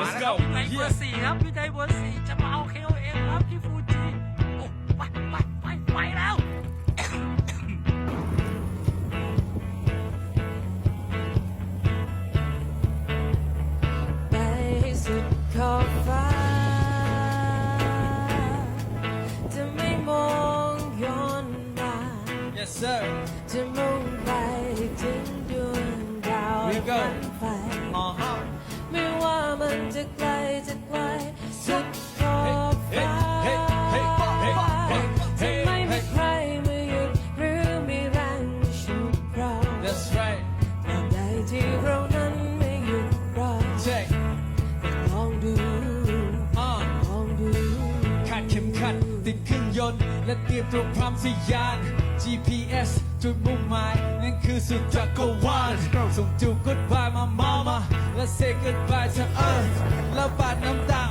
มา Let's แล้ว go ครับพี่ไทยเบอร์สี่ครับพี่ไทยเบอร์สี่จะมาเอา KOM ครับที่ฟูจิโอ้ไปไปไปไปแล้วไปให้สุดขอบฟ้า จะไม่มองย้อนมา yes sir จะมุ่งไปถึงดวงดาว We go ฝันไฟ อ่าฮะไม่ว่ามัน จะไกลจะไกลสุดขอบฟ้าเฮ้เฮ้เฮ้เฮ้เฮ้จะไม่มีใครมาหยุดหรือมีแรงชุดเรา that's right ตราบใดที่เรานั้นไม่หยุดรอ check ลองดูอ่าลองดู คาดเข็มขัดติดเครื่องยนต์และเตรียมตัวพร้อมทะยาน GPS จุดมุ่งหมายนั่นคือสุดจักรวาลส่งจูบ goodbye มา mama แ Let's say goodbye to us. Love by them down.